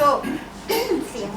สู้ๆเสียง